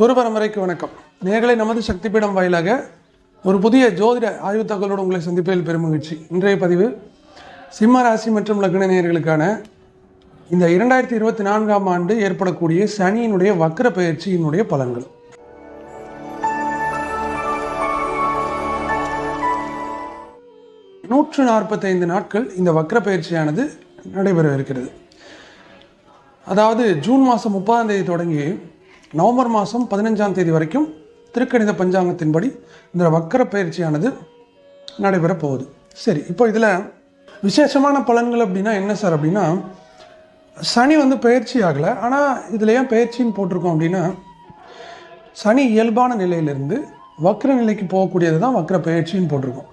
குரு பரம்பரைக்கு வணக்கம். நேர்களை நமது சக்தி பீடம் வாயிலாக ஒரு புதிய ஜோதிட ஆய்வு தகவலோடு உங்களை சந்திப்பதில் பெருமகிழ்ச்சி இன்றைய பதிவு சிம்ம ராசி மற்றும் லக்ன நேயர்களுக்கான இந்த இரண்டாயிரத்தி இருபத்தி நான்காம் ஆண்டு ஏற்படக்கூடிய சனியினுடைய வக்ர பயிற்சியினுடைய பலன்கள். நூற்று நாற்பத்தைந்து நாட்கள் இந்த வக்ர பயிற்சியானது நடைபெற இருக்கிறது. அதாவது ஜூன் மாதம் முப்பதாம் தேதி தொடங்கி நவம்பர் மாதம் பதினஞ்சாம் தேதி வரைக்கும் திருக்கணித பஞ்சாங்கத்தின்படி இந்த வக்கர பயிற்சியானது நடைபெற போகுது. சரி இப்போ இதில் விசேஷமான பலன்கள் அப்படின்னா என்ன சார் அப்படின்னா சனி வந்து பயிற்சி ஆகலை ஆனால் இதில் ஏன் பயிற்சின்னு போட்டிருக்கோம் அப்படின்னா சனி இயல்பான நிலையிலிருந்து வக்ர நிலைக்கு போகக்கூடியது தான் வக்ர பயிற்சின்னு போட்டிருக்கோம்.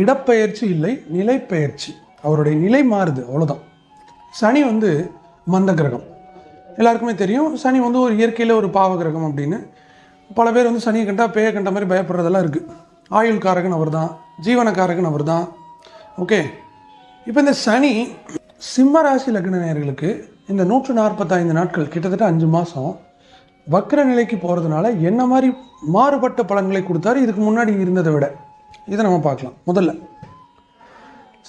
இடப்பெயர்ச்சி இல்லை நிலைப்பெயர்ச்சி. அவருடைய நிலை மாறுது அவ்வளோதான் சனி வந்து மந்த கிரகம் எல்லாருக்குமே தெரியும். சனி வந்து ஒரு இயற்கையில் ஒரு பாவகிரகம் அப்படின்னு. பல பேர் வந்து சனியை கண்டா பேயை கண்ட மாதிரி பயப்படுறதெல்லாம் இருக்குது ஆயுள் காரகன் அவர் தான் ஜீவனக்காரகன் அவர் தான் ஓகே. இப்போ இந்த சனி சிம்ம ராசி லக்ன நேர்களுக்கு இந்த நூற்று நாற்பத்தைந்து நாட்கள் கிட்டத்தட்ட அஞ்சு மாதம் வக்ர நிலைக்கு போகிறதுனால என்ன மாதிரி மாறுபட்ட பலன்களை கொடுத்தாரு? இதுக்கு முன்னாடி இருந்ததை விட. இதை நம்ம பார்க்கலாம். முதல்ல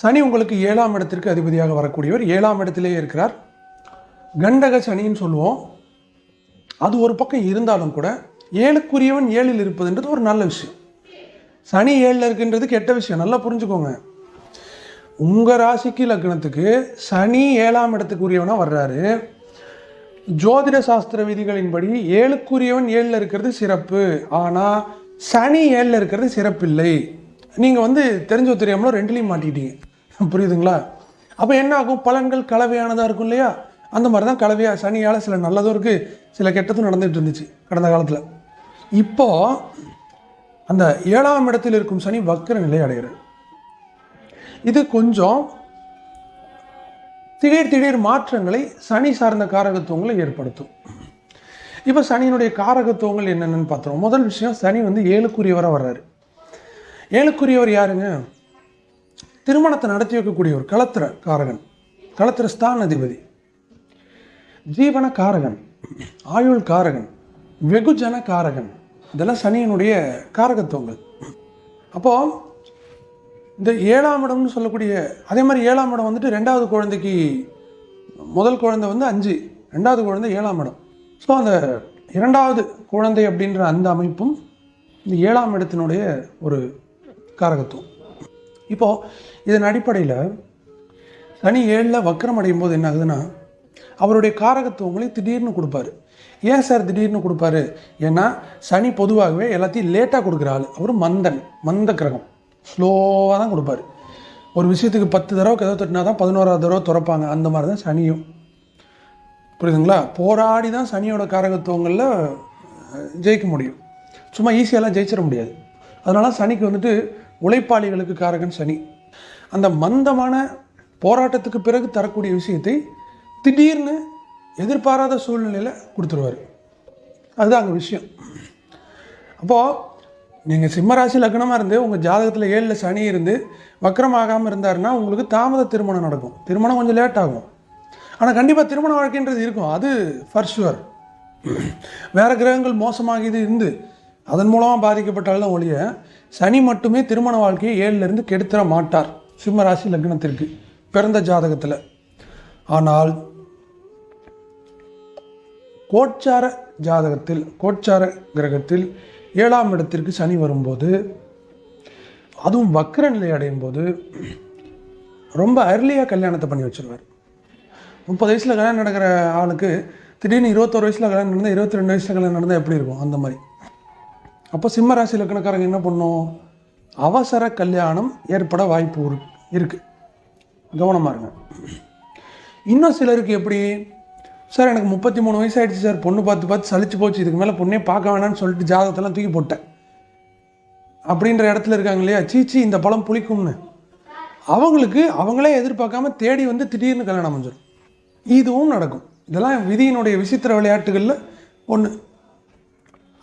சனி உங்களுக்கு ஏழாம் இடத்திற்கு அதிபதியாக வரக்கூடியவர். ஏழாம் இடத்திலேயே இருக்கிறார். கண்டக சனின்னு சொல்லுவோம். அது ஒரு பக்கம் இருந்தாலும் கூட ஏழுக்குரியவன் ஏழில் இருப்பதுன்றது ஒரு நல்ல விஷயம். சனி ஏழில் இருக்குன்றது கெட்ட விஷயம். நல்லா புரிஞ்சுக்கோங்க. உங்கள் ராசிக்கு லக்னத்துக்கு சனி ஏழாம் இடத்துக்குரியவனாக வர்றாரு. ஜோதிட சாஸ்திர விதிகளின்படி ஏழுக்குரியவன் ஏழில் இருக்கிறது சிறப்பு. ஆனால் சனி ஏழில் இருக்கிறது சிறப்பில்லை. நீங்கள் வந்து தெரிஞ்சோ தெரியாமலோ ரெண்டுலேயும் மாட்டிக்கிட்டீங்க. புரியுதுங்களா? அப்போ என்ன ஆகும்? பலன்கள் கலவையானதாக இருக்கும் இல்லையா? அந்த மாதிரி தான் கலவையாக சனியால் சில நல்லதும் இருக்குது சில கெட்டதும் நடந்துகிட்டு இருந்துச்சு கடந்த காலத்தில். இப்போ அந்த ஏழாம் இடத்தில் இருக்கும் சனி வக்கர நிலை அடைகிறது இது கொஞ்சம் திடீர் திடீர் மாற்றங்களை சனி சார்ந்த காரகத்துவங்களை ஏற்படுத்தும். இப்போ சனியினுடைய காரகத்துவங்கள் என்னென்னு பார்த்தோம் முதல் விஷயம் சனி வந்து ஏழுக்குரியவராக வர்றாரு. ஏழுக்குரியவர் யாருங்க? திருமணத்தை நடத்தி வைக்கக்கூடியவர் களத்திர காரகன் களத்திர ஸ்தான அதிபதி ஜீவன காரகன் ஆயுள் காரகன் வெகுஜன காரகன் இதெல்லாம் சனியினுடைய காரகத்துவங்கள். அப்போது இந்த ஏழாம் இடம்னு சொல்லக்கூடிய அதே மாதிரி ஏழாம் இடம் வந்துட்டு ரெண்டாவது குழந்தைக்கு முதல் குழந்தை வந்து அஞ்சு ரெண்டாவது குழந்தை ஏழாம் இடம். ஸோ அந்த இரண்டாவது குழந்தை அப்படின்ற அந்த அமைப்பும் இந்த ஏழாம் இடத்தினுடைய ஒரு காரகத்துவம். இப்போது இதன் அடிப்படையில் சனி ஏழில் வக்கரம் அடையும் போது என்ன ஆகுதுன்னா அவருடைய காரகத்துவங்களை திடீர்னு கொடுப்பாரு. ஏன் சார் திடீர்னு கொடுப்பாரு? ஏன்னா சனி பொதுவாகவே எல்லாத்தையும் லேட்டாக கொடுக்குற ஆள். அவர் மந்தன் மந்த கிரகம். ஸ்லோவாக தான் கொடுப்பாரு. ஒரு விஷயத்துக்கு பத்து தடவை கதவை தட்டினா தான் பதினோராவது தடவை திறப்பாங்க. அந்த மாதிரி தான் சனியும். புரியுதுங்களா? போராடி தான் சனியோட காரகத்துவங்களில் ஜெயிக்க முடியும். சும்மா ஈஸியாலாம் ஜெயிச்சிட முடியாது. அதனால சனிக்கு வந்துட்டு உழைப்பாளிகளுக்கு காரகன் சனி. அந்த மந்தமான போராட்டத்துக்கு பிறகு தரக்கூடிய விஷயத்தை திடீர்னு எதிர்பாராத சூழ்நிலையில் கொடுத்துருவார். அதுதான் அங்கே விஷயம். அப்போது நீங்கள் சிம்மராசி லக்னமாக இருந்து உங்கள் ஜாதகத்தில் ஏழில் சனி இருந்து வக்கரமாகாமல் இருந்தாருன்னா உங்களுக்கு தாமத திருமணம் நடக்கும். திருமணம் கொஞ்சம் லேட் ஆகும். ஆனால் கண்டிப்பாக திருமண வாழ்க்கைன்றது இருக்கும். அது ஃபர் ஷுவர் வேறு கிரகங்கள் மோசமாக இது இருந்து அதன் மூலமாக பாதிக்கப்பட்டால்தான் ஒழிய சனி மட்டுமே திருமண வாழ்க்கையை ஏழிலிருந்து கெடுத்துட மாட்டார் சிம்மராசி லக்னத்திற்கு பிறந்த ஜாதகத்தில். ஆனால் கோட்சார ஜாதகத்தில் கோட்சார கிரகத்தில் ஏழாம் இடத்திற்கு சனி வரும்போது அதுவும் வக்ர நிலை அடையும் போது ரொம்ப அர்லியாக கல்யாணத்தை பண்ணி வச்சிருவார். முப்பது வயசில் கல்யாணம் நடக்கிற ஆளுக்கு திடீர்னு இருபத்தோரு வயசில் கல்யாணம் நடந்தால் இருபத்தி ரெண்டு வயசில் கல்யாணம் நடந்தால் எப்படி இருக்கும்? அந்த மாதிரி. அப்போ சிம்ம ராசி லக்கணக்காரங்க என்ன பண்ணும்? அவசர கல்யாணம் ஏற்பட வாய்ப்பு இரு- கவனமாக இருங்க. இன்னும் சிலருக்கு எப்படி? சார் எனக்கு முப்பத்தி மூணு வயசு ஆகிடுச்சு சார். பொண்ணு பார்த்து பார்த்து சலிச்சு போச்சு. இதுக்கு மேலே பொண்ணே பார்க்க வேணான்னு சொல்லிட்டு ஜாதகத்தெல்லாம் தூக்கி போட்டேன். அப்படின்ற இடத்துல இருக்காங்க இல்லையா? சீச்சி இந்த பழம் புளிக்கும்னு. அவங்களுக்கு அவங்களே எதிர்பார்க்காம தேடி வந்து திடீர்னு கல்யாணம் அமைஞ்சிடும் இதுவும் நடக்கும். இதெல்லாம் விதியினுடைய விசித்திர விளையாட்டுகளில் ஒன்று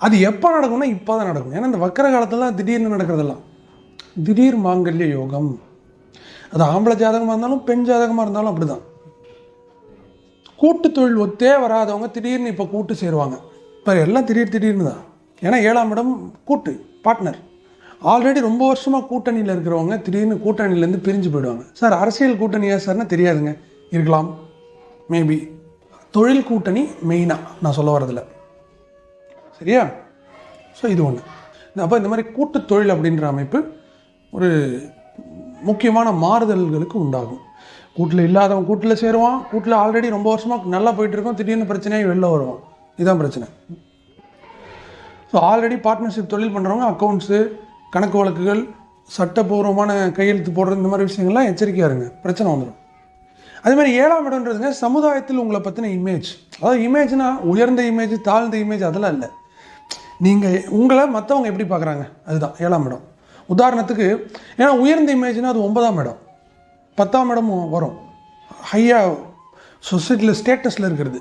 அது எப்போ நடக்கும்னா இப்போ தான் நடக்கும். ஏன்னா இந்த வக்கர காலத்தில் திடீர்னு நடக்கிறதெல்லாம். திடீர் மாங்கல்ய யோகம். அது ஆம்பளை ஜாதகமாக இருந்தாலும் பெண் ஜாதகமாக இருந்தாலும் அப்படி தான் கூட்டு தொழில் ஒத்தே வராதவங்க திடீர்னு இப்போ கூட்டு சேருவாங்க. இப்போ எல்லாம் திடீர் திடீர்னு தான். ஏன்னா ஏழாம் இடம் கூட்டு பார்ட்னர் ஆல்ரெடி ரொம்ப வருஷமாக கூட்டணியில் இருக்கிறவங்க திடீர்னு கூட்டணியிலேருந்து பிரிஞ்சு போயிடுவாங்க. சார் அரசியல் கூட்டணியா சார்னா தெரியாதுங்க. இருக்கலாம். மேபி தொழில் கூட்டணி மெயினாக நான் சொல்ல வரதில்ல சரியா? ஸோ இது ஒன்று அப்போ இந்த மாதிரி கூட்டு தொழில் அப்படின்ற அமைப்பு ஒரு முக்கியமான மாறுதல்களுக்கு உண்டாகும். கூட்டில் இல்லாதவன் கூட்டில் சேருவான் கூட்டில் ஆல்ரெடி ரொம்ப வருஷமாக நல்லா போயிட்டுருக்கோம் திடீர்னு பிரச்சனையாக வெளில வருவான். இதுதான் பிரச்சனை. ஸோ ஆல்ரெடி பார்ட்னர்ஷிப் தொழில் பண்ணுறவங்க அக்கௌண்ட்ஸு கணக்கு வழக்குகள் சட்டப்பூர்வமான கையெழுத்து போடுற இந்த மாதிரி விஷயங்கள்லாம் எச்சரிக்கையாக இருங்க. பிரச்சனை வந்துடும். அதே மாதிரி ஏழாம் இடம்ன்றதுங்க சமுதாயத்தில் உங்களை பற்றின இமேஜ் அதாவது இமேஜ்னா உயர்ந்த இமேஜ் தாழ்ந்த இமேஜ் அதெல்லாம் இல்லை. நீங்கள் உங்களை மற்றவங்க எப்படி பார்க்குறாங்க? அதுதான் ஏழாம் இடம். உதாரணத்துக்கு ஏன்னா உயர்ந்த இமேஜ்னால் அது ஒன்பதாம் இடம். பத்தாம் இடமும் வரும். ஹையாக சொசைட்டியில் ஸ்டேட்டஸில் இருக்கிறது.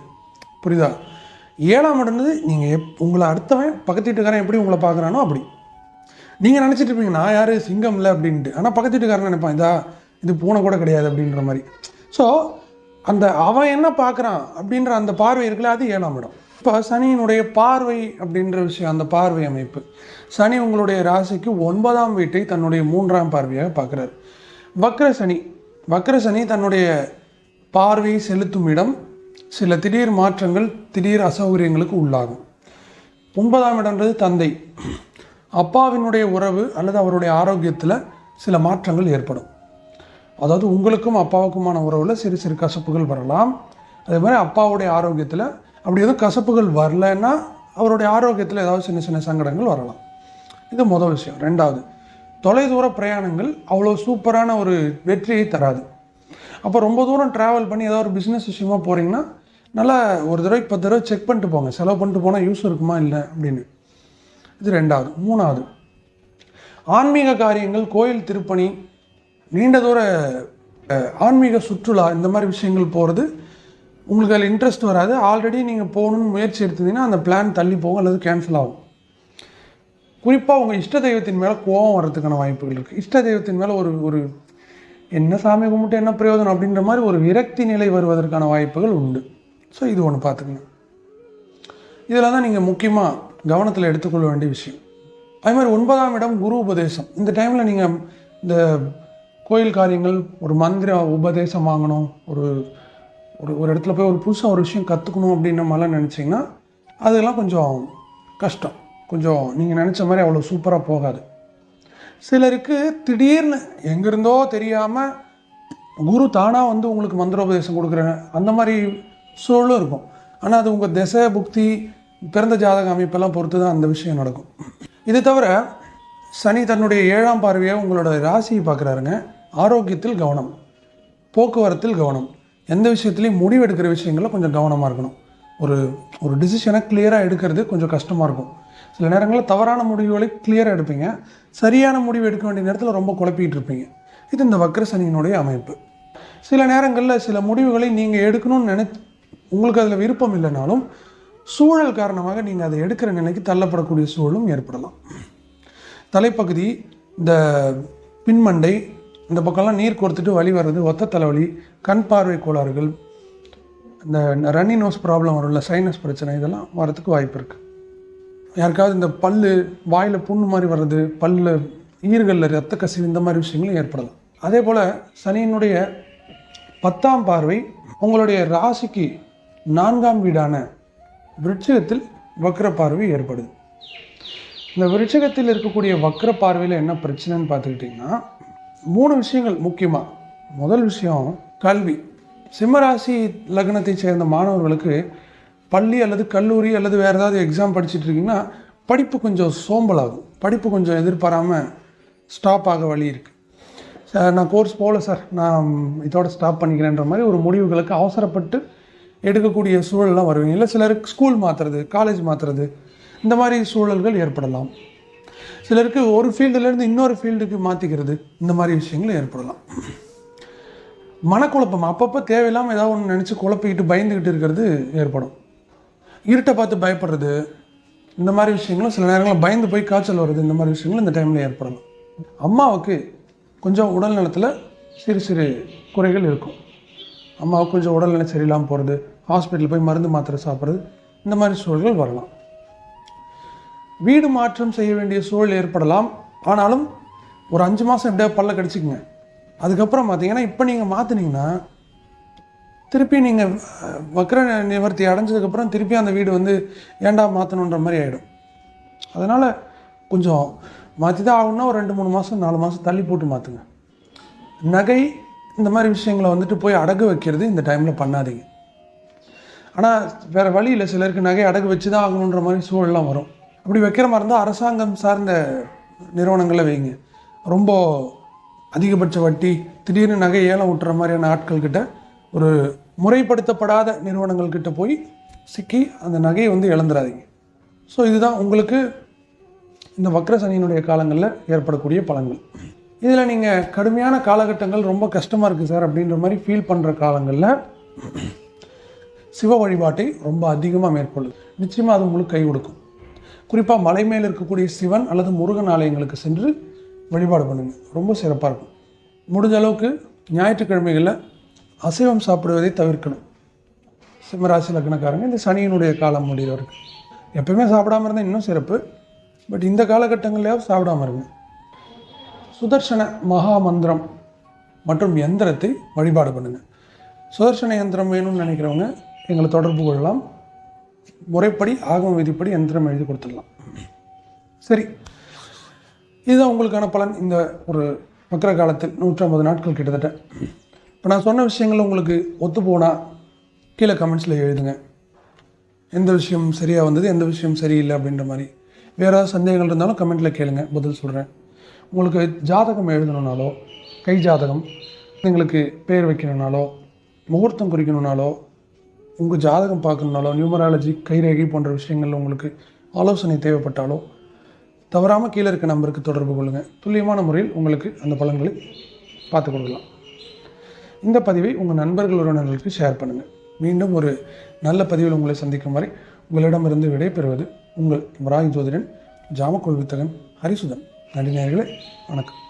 புரியுதா? ஏழாம் இடம்னது நீங்கள் எப் உங்களை அடுத்தவன் பக்கத்து வீட்டுக்காரன் எப்படி உங்களை பார்க்குறானோ அப்படி. நீங்கள் நினச்சிட்டு இருப்பீங்க நான் யார்? சிங்கம் இல்லை அப்படின்ட்டு. ஆனால் பக்கத்து வீட்டுக்காரன் நினைப்பான் இதா இது பூனை கூட கிடையாது அப்படின்ற மாதிரி. ஸோ அந்த அவன் என்ன பார்க்குறான் அப்படின்ற அந்த பார்வை இருக்குல்ல அது ஏழாம் இடம். இப்போ சனியினுடைய பார்வை அப்படின்ற விஷயம் அந்த பார்வை அமைப்பு. சனி உங்களுடைய ராசிக்கு ஒன்பதாம் வீட்டை தன்னுடைய மூன்றாம் பார்வையாக பார்க்குறாரு. வக்ர சனி வக்கரசனி தன்னுடைய பார்வையை செலுத்தும் இடம் சில திடீர் மாற்றங்கள் திடீர் அசௌகரியங்களுக்கு உள்ளாகும். ஒன்பதாம் இடம்ன்றது தந்தை. அப்பாவினுடைய உறவு அல்லது அவருடைய ஆரோக்கியத்தில் சில மாற்றங்கள் ஏற்படும். அதாவது உங்களுக்கும் அப்பாவுக்குமான உறவில் சிறு சிறு கசப்புகள் வரலாம். அதே மாதிரி அப்பாவுடைய ஆரோக்கியத்தில் அப்படி எதுவும் கசப்புகள் வரலைன்னா அவருடைய ஆரோக்கியத்தில் ஏதாவது சின்ன சின்ன சங்கடங்கள் வரலாம். இது முதல் விஷயம். ரெண்டாவது தொலைதூர பிரயாணங்கள் அவ்வளோ சூப்பரான ஒரு வெற்றியை தராது. அப்போ ரொம்ப தூரம் ட்ராவல் பண்ணி ஏதாவது ஒரு பிஸ்னஸ் விஷயமா போகிறீங்கன்னா நல்லா ஒரு தடவைக்கு பத்து தடவை செக் பண்ணிட்டு போங்க. செலவு பண்ணிட்டு போனால் யூஸ் இருக்குமா இல்லை அப்படின்னு. இது ரெண்டாவது. மூணாவது ஆன்மீக காரியங்கள் கோயில் திருப்பணி நீண்ட தூர ஆன்மீக சுற்றுலா இந்த மாதிரி விஷயங்கள் போகிறது உங்களுக்கு அதில் இன்ட்ரெஸ்ட் வராது. ஆல்ரெடி நீங்கள் போகணுன்னு முயற்சி எடுத்தீங்கன்னா அந்த பிளான் தள்ளி போகும் அல்லது கேன்சல் ஆகும். குறிப்பாக உங்கள் இஷ்ட தெய்வத்தின் மேலே கோபம் வர்றதுக்கான வாய்ப்புகள் இருக்குது இஷ்ட தெய்வத்தின் மேலே ஒரு ஒரு என்ன சாமி கும்பிட்டு என்ன பிரயோஜனம் அப்படின்ற மாதிரி ஒரு விரக்தி நிலை வருவதற்கான வாய்ப்புகள் உண்டு. ஸோ இது ஒன்று பார்த்துக்கங்க இதில் தான் நீங்கள் முக்கியமாக கவனத்தில் எடுத்துக்கொள்ள வேண்டிய விஷயம். அதே மாதிரி ஒன்பதாம் இடம் குரு உபதேசம். இந்த டைமில் நீங்கள் இந்த கோயில் காரியங்கள் ஒரு மந்திர உபதேசம் வாங்கணும் ஒரு ஒரு ஒரு இடத்துல போய் ஒரு புதுசாக ஒரு விஷயம் கற்றுக்கணும் அப்படின்ற மாதிரிலாம் நினச்சிங்கன்னா அதெல்லாம் கொஞ்சம் கஷ்டம். கொஞ்சம் நீங்கள் நினச்ச மாதிரி அவ்வளோ சூப்பராக போகாது. சிலருக்கு திடீர்னு எங்கேருந்தோ தெரியாமல் குரு தானாக வந்து உங்களுக்கு மந்திரோபதேசம் கொடுக்குறேன் அந்த மாதிரி சூழலும் இருக்கும். ஆனால் அது உங்கள் திசை புக்தி பிறந்த ஜாதக அமைப்பெல்லாம் பொறுத்து தான் அந்த விஷயம் நடக்கும். இது தவிர சனி தன்னுடைய ஏழாம் பார்வையை உங்களோட ராசியை பார்க்குறாருங்க. ஆரோக்கியத்தில் கவனம் போக்குவரத்தில் கவனம் எந்த விஷயத்துலையும் முடிவெடுக்கிற விஷயங்களில் கொஞ்சம் கவனமாக இருக்கணும். ஒரு ஒரு டிசிஷனை கிளியராக எடுக்கிறது கொஞ்சம் கஷ்டமாக இருக்கும். சில நேரங்களில் தவறான முடிவுகளை கிளியராக எடுப்பீங்க. சரியான முடிவு எடுக்க வேண்டிய நேரத்தில் ரொம்ப குழப்பிகிட்டு இருப்பீங்க. இது இந்த வக்ர சனியினுடைய அமைப்பு. சில நேரங்களில் சில முடிவுகளை நீங்கள் எடுக்கணும்னு நினை உங்களுக்கு அதில் விருப்பம் இல்லைனாலும் சூழல் காரணமாக நீங்கள் அதை எடுக்கிற நிலைக்கு தள்ளப்படக்கூடிய சூழலும் ஏற்படலாம். தலைப்பகுதி இந்த பின்மண்டை இந்த பக்கம்லாம் நீர் கொடுத்துட்டு வழி வர்றது ஒத்த தலைவலி கண் பார்வை கோளாறுகள் இந்த ரன்னி நோஸ் ப்ராப்ளம் வரும்ல சைனஸ் பிரச்சனை இதெல்லாம் வரத்துக்கு வாய்ப்பு இருக்குது யாருக்காவது இந்த பல்லு வாயில் புண்ணு மாதிரி வர்றது பல்லில் ஈர்களில் ரத்த கசிவு இந்த மாதிரி விஷயங்களும் ஏற்படலாம். அதே போல் சனியினுடைய பத்தாம் பார்வை உங்களுடைய ராசிக்கு நான்காம் வீடான விருட்சகத்தில் வக்ர பார்வை ஏற்படுது. இந்த விருட்சகத்தில் இருக்கக்கூடிய வக்ர பார்வையில் என்ன பிரச்சனைன்னு பார்த்துக்கிட்டிங்கன்னா மூணு விஷயங்கள் முக்கியமாக முதல் விஷயம் கல்வி. சிம்மராசி லக்னத்தை சேர்ந்த மாணவர்களுக்கு பள்ளி அல்லது கல்லூரி அல்லது வேறு ஏதாவது எக்ஸாம் படிச்சுட்டு இருக்கீங்கன்னா படிப்பு கொஞ்சம் சோம்பலாகும். படிப்பு கொஞ்சம் எதிர்பாராமல் ஸ்டாப் ஆக வழி இருக்குது சார் நான் கோர்ஸ் போகல சார். நான் இதோட ஸ்டாப் பண்ணிக்கிறேன்ற மாதிரி ஒரு முடிவுகளுக்கு அவசரப்பட்டு எடுக்கக்கூடிய சூழல்லாம் வருவீங்க. இல்லை சிலருக்கு ஸ்கூல் மாற்றுறது காலேஜ் மாற்றுறது இந்த மாதிரி சூழல்கள் ஏற்படலாம். சிலருக்கு ஒரு ஃபீல்டுலேருந்து இன்னொரு ஃபீல்டுக்கு மாற்றிக்கிறது இந்த மாதிரி விஷயங்கள் ஏற்படலாம். மனக்குழப்பம். அப்பப்போ தேவையில்லாமல் ஏதாவது ஒன்று நினச்சி குழப்பிக்கிட்டு பயந்துக்கிட்டு இருக்கிறது ஏற்படும். இருட்டை பார்த்து பயப்படுறது இந்த மாதிரி விஷயங்களும் சில நேரங்களில் பயந்து போய் காய்ச்சல் வருது இந்த மாதிரி விஷயங்களும் இந்த டைமில் ஏற்படலாம். அம்மாவுக்கு கொஞ்சம் உடல் நலத்தில் சிறு சிறு குறைகள் இருக்கும். அம்மாவுக்கு கொஞ்சம் உடல்நிலை சரியில்லாமல் போகிறது ஹாஸ்பிட்டல் போய் மருந்து மாத்திரை சாப்பிட்றது இந்த மாதிரி சூழல்கள் வரலாம். வீடு மாற்றம் செய்ய வேண்டிய சூழல் ஏற்படலாம். ஆனாலும் ஒரு அஞ்சு மாதம் எப்படியாவது பல்ல கடிச்சிக்கங்க. அதுக்கப்புறம் பார்த்தீங்கன்னா இப்போ நீங்கள் மாற்றினீங்கன்னா திருப்பி நீங்கள் வக்ர நிவர்த்தி அடைஞ்சதுக்கப்புறம் திருப்பி அந்த வீடு வந்து ஏண்டா மாற்றணுன்ற மாதிரி ஆகிடும் அதனால் கொஞ்சம் மாற்றி தான் ஆகணும்னா ஒரு ரெண்டு மூணு மாதம் நாலு மாதம் தள்ளி போட்டு மாற்றுங்க நகை இந்த மாதிரி விஷயங்களை வந்துட்டு போய் அடகு வைக்கிறது இந்த டைமில் பண்ணாதீங்க. ஆனால் வேறு வழி இல்லை. சிலருக்கு நகை அடகு வச்சு தான் ஆகணுன்ற மாதிரி சூழல்லாம் வரும். அப்படி வைக்கிற மாதிரி இருந்தால் அரசாங்கம் சார்ந்த நிறுவனங்களை வைங்க. ரொம்ப அதிகபட்ச வட்டி திடீர்னு நகை ஏலம் விட்டுற மாதிரியான ஆட்கள்கிட்ட ஒரு முறைப்படுத்தப்படாத நிறுவனங்கள் கிட்ட போய் சிக்கி அந்த நகையை வந்து இழந்துடாதீங்க ஸோ இதுதான் உங்களுக்கு இந்த வக்ர சனியினுடைய காலங்களில் ஏற்படக்கூடிய பலன்கள். இதில் நீங்கள் கடுமையான காலகட்டங்கள் ரொம்ப கஷ்டமாக இருக்குது சார் அப்படின்ற மாதிரி ஃபீல் பண்ணுற காலங்களில் சிவ வழிபாட்டை ரொம்ப அதிகமாக மேற்கொள்ளுது. நிச்சயமாக அது உங்களுக்கு கை கொடுக்கும். குறிப்பாக மலை மேல் இருக்கக்கூடிய சிவன் அல்லது முருகன் ஆலயங்களுக்கு சென்று வழிபாடு பண்ணுங்கள் ரொம்ப சிறப்பாக இருக்கும். முடிஞ்ச அளவுக்கு ஞாயிற்றுக்கிழமைகளில் அசைவம் சாப்பிடுவதை தவிர்க்கணும். சிம்மராசி லக்னக்காரங்க இந்த சனியினுடைய காலம் முடிகிற வரைக்கும். எப்பயுமே சாப்பிடாம இருந்தால் இன்னும் சிறப்பு. பட் இந்த காலகட்டங்கள்லேயாவது சாப்பிடாம இருங்க. சுதர்சன மகா மந்திரம் மற்றும் எந்திரத்தை வழிபாடு பண்ணுங்கள் சுதர்சன யந்திரம் வேணும்னு நினைக்கிறவங்க எங்களை தொடர்பு கொள்ளலாம். முறைப்படி ஆகம விதிப்படி யந்திரம் எழுதி கொடுத்துடலாம். சரி. இதுதான் உங்களுக்கான பலன். இந்த ஒரு வக்கர காலத்தில் நூற்றம்பது நாட்கள் கிட்டத்தட்ட. இப்போ நான் சொன்ன விஷயங்கள் உங்களுக்கு ஒத்து போனால் கீழே கமெண்ட்ஸில் எழுதுங்க. எந்த விஷயம் சரியாக வந்தது எந்த விஷயம் சரியில்லை அப்படின்ற மாதிரி. வேறு ஏதாவது சந்தேகங்கள் இருந்தாலும் கமெண்ட்டில் கேளுங்க பதில் சொல்கிறேன் உங்களுக்கு ஜாதகம் எழுதணுனாலோ கை ஜாதகம் எங்களுக்கு பேர் வைக்கணுனாலோ முகூர்த்தம் குறிக்கணுனாலோ உங்கள் ஜாதகம் பார்க்கணுனாலோ நியூமராலஜி கைரேகை போன்ற விஷயங்கள் உங்களுக்கு ஆலோசனை தேவைப்பட்டாலோ தவறாமல் கீழே இருக்க நம்பருக்கு தொடர்பு கொள்ளுங்கள் துல்லியமான முறையில் உங்களுக்கு அந்த பலன்களை பார்த்து கொடுக்கலாம். இந்த பதிவை உங்கள் நண்பர்கள் உறவினர்களுக்கு ஷேர் பண்ணுங்கள் மீண்டும் ஒரு நல்ல பதிவில் உங்களை சந்திக்கும் வரை உங்களிடமிருந்து விடைபெறுவது உங்கள் வராகி ஜோதிடன் ஜாமக்கோள் வித்தகன் ஹரிசுதன். நடிகர்களே வணக்கம்.